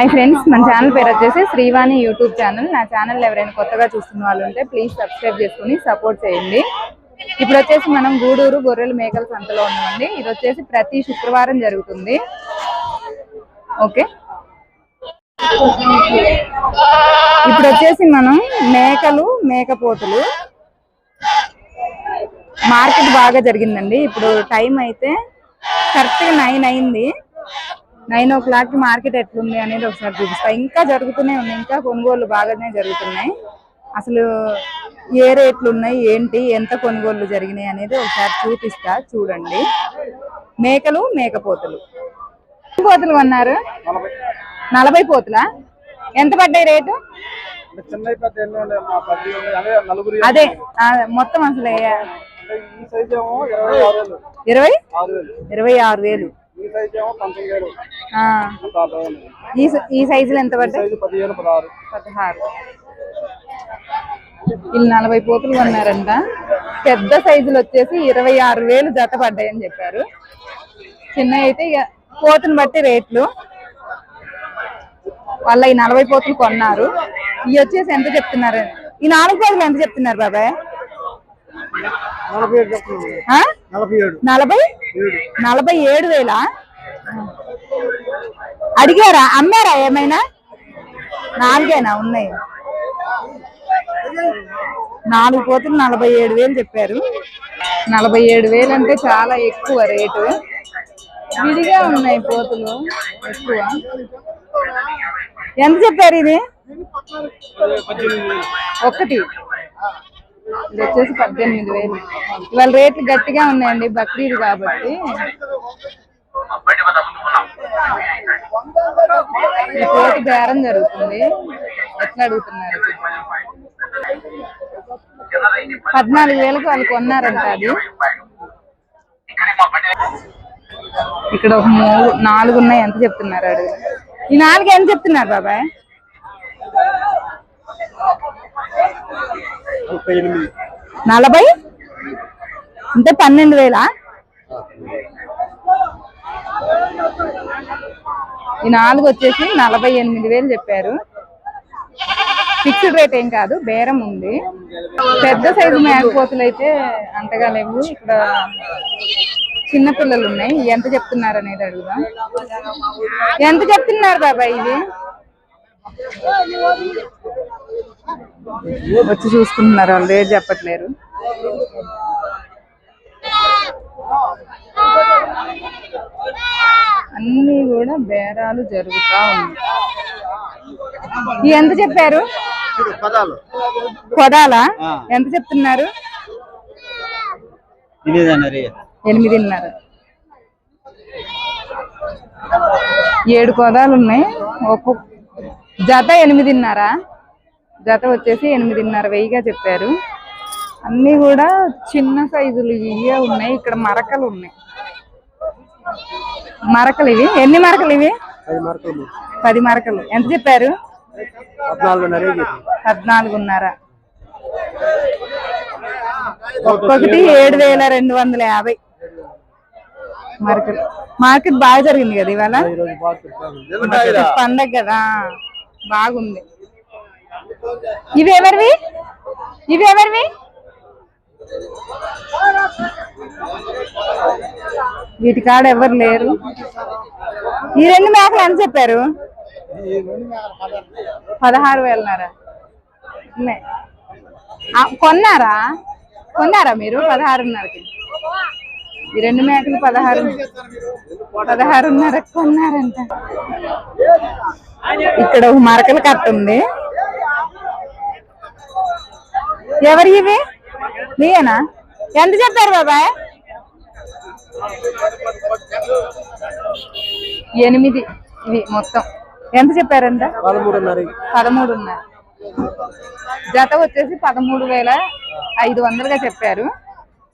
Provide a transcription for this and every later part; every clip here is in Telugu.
హాయ్ ఫ్రెండ్స్ మన ఛానల్ పేరు వచ్చేసి శ్రీవాణి యూట్యూబ్ ఛానల్ నా ఛానల్ ఎవరైనా కొత్తగా చూస్తున్న వాళ్ళు ఉంటే ప్లీజ్ సబ్స్క్రైబ్ చేసుకుని సపోర్ట్ చేయండి. ఇప్పుడు వచ్చేసి మనం గూడూరు గొర్రెలు మేకల సంతలో ఉన్నామండి. ఇది వచ్చేసి ప్రతి శుక్రవారం జరుగుతుంది. ఓకే ఇప్పుడు వచ్చేసి మనం మేకలు మేకపోతులు. మార్కెట్ బాగా జరిగిందండి. ఇప్పుడు టైం అయితే కరెక్ట్గా నైన్ అయింది. నైన్ ఓ క్లాక్ మార్కెట్ ఎట్లుంది అనేది ఒకసారి చూపిస్తా. ఇంకా జరుగుతూనే ఉన్నాయి. ఇంకా కొనుగోలు బాగానే జరుగుతున్నాయి. అసలు ఏ రేట్లు ఉన్నాయి ఏంటి ఎంత కొనుగోలు జరిగినాయి అనేది ఒకసారి చూపిస్తా. చూడండి. మేకలు మేకపోతులు. పోతులు కొన్నారు? నలభై పోతులా? ఎంత పడ్డాయి రేటు. అదే మొత్తం అసలు ఇరవై ఇరవై ఆరు వేలు. ఈ సైజులు ఎంత పడ్డాయి? పదహారు. వీళ్ళు నలభై పోతులు కొన్నారంట. పెద్ద సైజులు వచ్చేసి ఇరవై ఆరు వేలు జత పడ్డాయని చెప్పారు. చిన్న అయితే ఇక పోతుని బట్టి రేట్లు. వాళ్ళ ఈ నలభై పోతులు కొన్నారు. ఇవి వచ్చేసి ఎంత చెప్తున్నారు? ఈ నాలుగు పోతులు ఎంత చెప్తున్నారు బాబాయ్? నలభై? నలభై? ఏడు వేలా? అడిగారా? అమ్మారా ఏమైనా? నాలుగేనా? ఉన్నాయి. నాలుగు పోతులు నలభై ఏడు వేలు చెప్పారు. నలభై ఏడు వేలు అంటే చాలా ఎక్కువ రేటు. విడిగా ఉన్నాయి పోతులు ఎక్కువ. ఎంత చెప్పారు ఇది? ఒకటి. ఇది వచ్చేసి పద్దెనిమిది వేలు. ఇవాళ రేట్లు గట్టిగా ఉన్నాయండి బక్రీద్ కాబట్టి. ఈ కోటి బేరం జరుగుతుంది. ఎట్లా అడుగుతున్నారు పద్నాలుగు వేలకు వాళ్ళు కొన్నారంట అది. ఇక్కడ ఒక మూడు నాలుగు ఉన్నాయి ఎంత చెప్తున్నారు అడుగు. ఈ నాలుగు ఎంత చెప్తున్నారు బాబాయ్? నలభై? అంటే పన్నెండు వేలా? ఈ నాలుగు వచ్చేసి నలభై ఎనిమిది వేలు చెప్పారు. ఫిక్స్డ్ రేట్ ఏం కాదు బేరం ఉంది. పెద్ద సైజు మేకపోతులు అయితే అంతగా లేవు. ఇక్కడ చిన్న పిల్లలు ఉన్నాయి. ఎంత చెప్తున్నారు అనేది అడుగుదాం. ఎంత చెప్తున్నారు బాబాయ్ ఇది వచ్చి చూసుకుంటున్నారు? వాళ్ళు రేట్ చెప్పట్లేరు. అన్ని కూడా బేరాలు జరుగుతా ఉన్నాయి. ఎంత చెప్పారు? కొదాలా ఎంత చెప్తున్నారు? ఎనిమిదిన్నర ఏడు కోదాలు ఉన్నాయి. ఒక్కొక్క జత ఎనిమిదిన్నర. జత వచ్చేసి ఎనిమిదిన్నర వెయ్యిగా చెప్పారు. అన్నీ కూడా చిన్న సైజులు ఇవే ఉన్నాయి. ఇక్కడ మరకలు ఉన్నాయి. మరకలు ఇవి? ఎన్ని మరకలు ఇవి? పది మార్కులు ఎంత చెప్పారు? పద్నాలుగున్నర ఒక్కొక్కటి ఏడు వేల రెండు వందల యాభై. మార్కెట్ మార్కెట్ బాగా జరిగింది కదా ఇవాళ? పండగ కదా. బాగుంది. ఇవి ఎవరివి? ఇవి ఎవరివి? వీటి కాడ ఎవరు లేరు? ఈ రెండు మేకలు ఎంత చెప్పారు? పదహారు వేలన్నారా. ఉన్నాయి. కొన్నారా? కొన్నారా మీరు? పదహారున్నరకి. ఈ రెండు మేకలు పదహారు పదహారున్నర కొన్నారంట. ఇక్కడ ఒక మరకల కట్ట ఉంది ఎవరి ఇవి? మీయేనా ఎంత చెప్పారు బాబాయ్? ఎనిమిది. ఇవి మొత్తం. ఎంత చెప్పారంట పదమూడున్నర. పదమూడున్నర. జత వచ్చేసి పదమూడు వేల ఐదు వందలుగా చెప్పారు.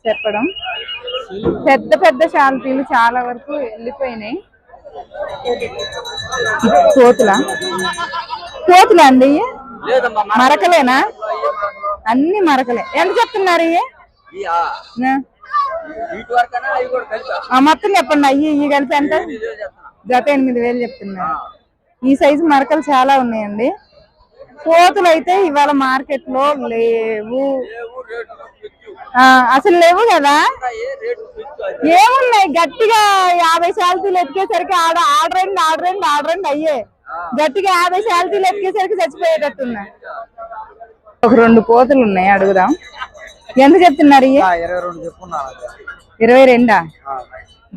చెప్పడం. పెద్ద పెద్ద షాల్తీలు చాలా వరకు వెళ్ళిపోయినాయి. కోతుల కోతులా అండి? మరకలేనా? అన్ని మరకలే. ఎంత చెప్తున్నారు మొత్తం చెప్పండి. అయ్యి ఇవి కలిపి ఎంత? జత ఎనిమిది వేలు చెప్తున్నారు. ఈ సైజు మరకలు చాలా ఉన్నాయండి. కోతులు అయితే ఇవాళ మార్కెట్లో లేవు అసలు లేవు కదా? ఏమున్నాయి? గట్టిగా యాభై శాలతీలు ఎత్తికేసరికి ఆడ ఆడరండి ఆడరండి ఆడరండి అయ్యే. గట్టిగా యాభై శాలతీలు ఎత్తికేసరికి చచ్చిపోయేటట్టున్నాయి ఒక రెండు కోతులు ఉన్నాయి అడుగుదాం. ఎంత చెప్తున్నారు? ఇరవై రెండు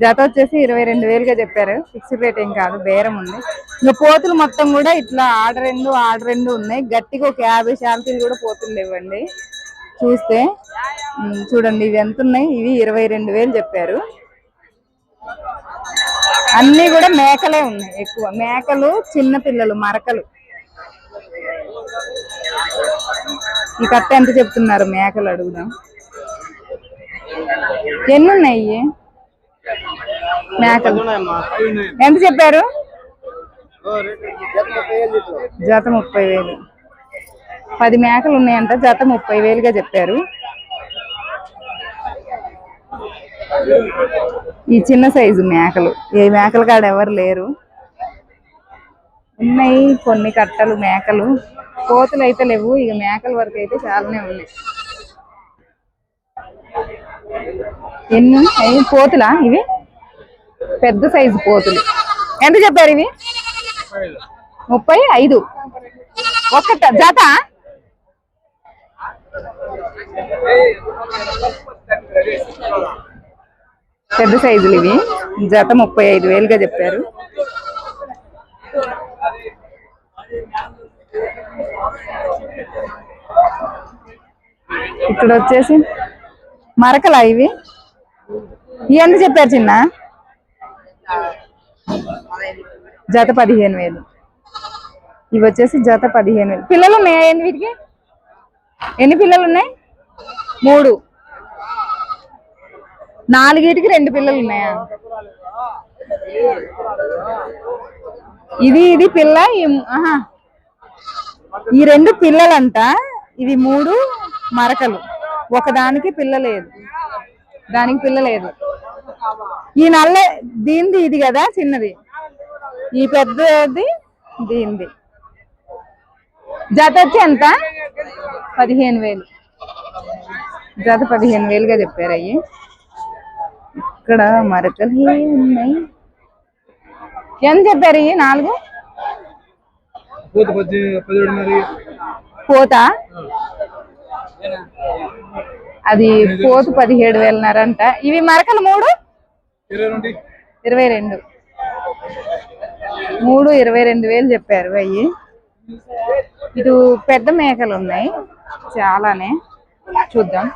జత వచ్చేసి ఇరవై రెండు వేలుగా చెప్పారు. ఫిక్స్డ్ రేట్ ఏం కాదు బేరం ఉంది. ఇంకా పోతులు మొత్తం కూడా ఇట్లా ఆడ రెండు ఆడ రెండు ఉన్నాయి. గట్టిగా ఒక యాభై శాలతీలు కూడా పోతులు లేవండి చూస్తే చూడండి ఇవి ఎంత ఉన్నాయి? ఇవి ఇరవై రెండు వేలు చెప్పారు. అన్ని కూడా మేకలే ఉన్నాయి ఎక్కువ. మేకలు చిన్న పిల్లలు మరకలు. ఈ కట్ట ఎంత చెప్తున్నారు? మేకలు అడుగుదాం. ఎన్ని ఉన్నాయి మేకలు. ఎంత చెప్పారు? జత ముప్పై వేలు. పది మేకలు ఉన్నాయంట జత ముప్పై వేలుగా చెప్పారు. ఈ చిన్న సైజు మేకలు. ఏ మేకలు కాడ ఎవరు లేరు. ఉన్నాయి కొన్ని కట్టలు మేకలు. కోతులు అయితే లేవు. ఇక మేకల వరకు అయితే చాలానే ఉన్నాయి. ఎన్ని? అయ్యి పోతులా ఇవి? పెద్ద సైజు పోతులు ఎంత చెప్పారు ఇవి? ముప్పై ఐదు. ఒక్క జత? పెద్ద సైజులు ఇవి. జత ముప్పై ఐదు వేలుగా చెప్పారు. ఇక్కడ వచ్చేసి మరకలా ఇవి. ఇవన్నీ ఎంత చెప్పారు చిన్న? జత పదిహేను వేలు. ఇవి వచ్చేసి జత పదిహేను వేలు. పిల్లలు ఉన్నాయా ఎన్ని వీటికి? ఎన్ని పిల్లలు ఉన్నాయి? మూడు. నాలుగిటికి రెండు పిల్లలు ఉన్నాయా ఇది ఇది పిల్ల ఈ- రెండు పిల్లలంట ఇది మూడు మరకలు. ఒకదానికి పిల్ల లేదు. దానికి పిల్ల లేదు. ఈ నల్ల దీనిది ఇది కదా చిన్నది. ఈ పెద్దది దీనిది. జత వచ్చి ఎంత? పదిహేను వేలు. జత పదిహేను వేలుగా చెప్పారు అయ్యి ఇక్కడ మరకలు ఉన్నాయి? ఎంత చెప్పారు ఇవి నాలుగు? పూత అది పోతు పదిహేడు వేలన్నారంట. ఇవి మరకలు మూడు? ఇరవై రెండు. ఇరవై రెండు. మూడు ఇరవై రెండు వేలు చెప్పారు అయ్యి. ఇటు పెద్ద మేకలు ఉన్నాయి. చాలానే. చూద్దాం.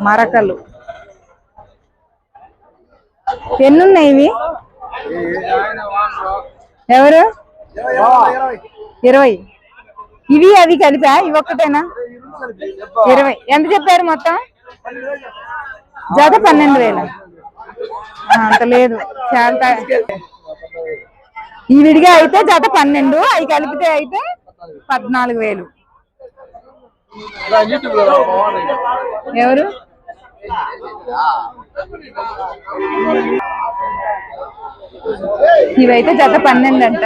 మరకలు. ఎన్ని ఉన్నాయి ఇవి? ఎవరు? ఇరవై. ఇవి అవి కలిపా? ఇవి ఒక్కటేనా? ఇరవై. ఎంత చెప్పారు మొత్తం? జత పన్నెండు వేలు. అంత లేదు. చాలా ఈ విడిగా అయితే జత పన్నెండు అవి కలిపితే అయితే పద్నాలుగు వేలు. ఎవరు? ఇవైతే జత పన్నెండు అంట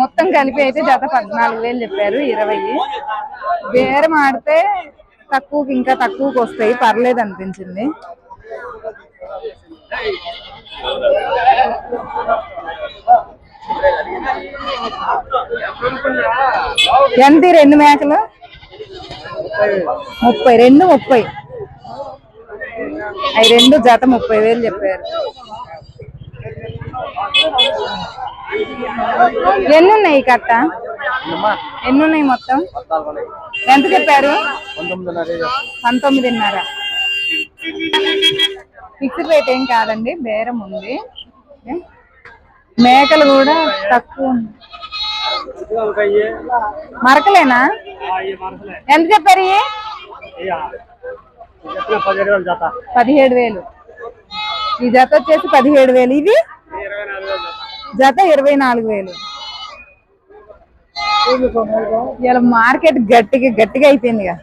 మొత్తం కలిపి అయితే జత పద్నాలుగు వేలు చెప్పారు ఇరవై. బేరం ఆడితే తక్కువకి ఇంకా తక్కువకి వస్తాయి. పర్లేదు అనిపించింది. ఎంత రెండు మేకలు? ముప్పై రెండు ముప్పై. అవి రెండు జత ముప్పై వేలు చెప్పారు. ఎన్ని ఉన్నాయి కట్ట? ఎన్ని ఉన్నాయి మొత్తం? ఎంత చెప్పారు? పంతొమ్మిదిన్నర ఫిక్స్డ్ రేట్ ఏం కాదండి బేరం ఉంది. మేకలు కూడా తక్కువ. మరకలేనా? ఎంత చెప్పారు పదిహేడు వేలు ఈ జత వచ్చేసి పదిహేడు వేలు. ఇవి? జత ఇరవై నాలుగు వేలు. ఇలా మార్కెట్ గట్టిగా గట్టిగా అయిపోయింది కదా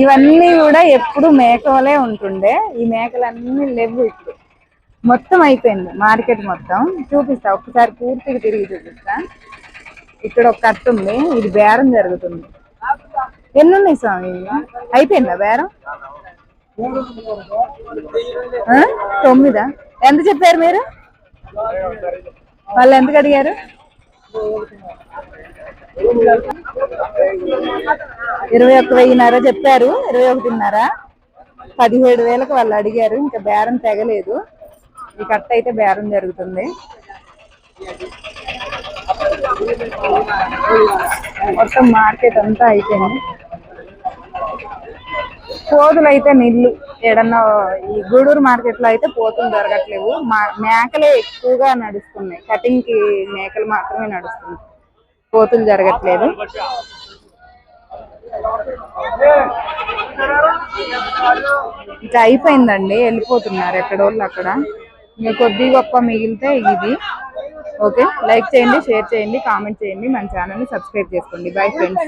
ఇవన్నీ కూడా ఎప్పుడు మేకలే ఉంటుండే. ఈ మేకలన్నీ లేవు ఇప్పుడు. మొత్తం అయిపోయింది మార్కెట్ మొత్తం. చూపిస్తా ఒకసారి పూర్తిగా తిరిగి చూపిస్తా. ఇక్కడ ఒక కట్ట ఉంది ఇది బేరం జరుగుతుంది. ఎన్ని ఉన్నాయి స్వామి? అయిపోయిందా బేరం? తొమ్మిదా? ఎంత చెప్పారు మీరు? వాళ్ళు ఎందుకు అడిగారు ఇరవై ఒక్క వెయ్యిన్నర చెప్పారు ఇరవై ఒకటిన్నర. పదిహేడు వేలకు వాళ్ళు అడిగారు ఇంకా బేరం తెగలేదు. ఈ కట్ట అయితే బేరం జరుగుతుంది. మొత్తం మార్కెట్ అంతా అయిపోయింది. పోతులు అయితే నిల్లు. ఏడన్నా ఈ గూడూరు మార్కెట్లో అయితే పోతులు దొరకట్లేవు. మా- మేకలే ఎక్కువగా నడుస్తున్నాయి. కటింగ్కి మేకలు మాత్రమే నడుస్తున్నాయి. పోతులు జరగట్లేదు. ఇంకా అయిపోయిందండి వెళ్ళిపోతున్నారు ఎక్కడోళ్ళు అక్కడ. ఇంకా కొద్ది గొప్ప మిగిలితే ఇది. ఓకే లైక్ చేయండి షేర్ చేయండి కామెంట్ చేయండి. మన ఛానల్ని సబ్స్క్రైబ్ చేసుకోండి. Bye friends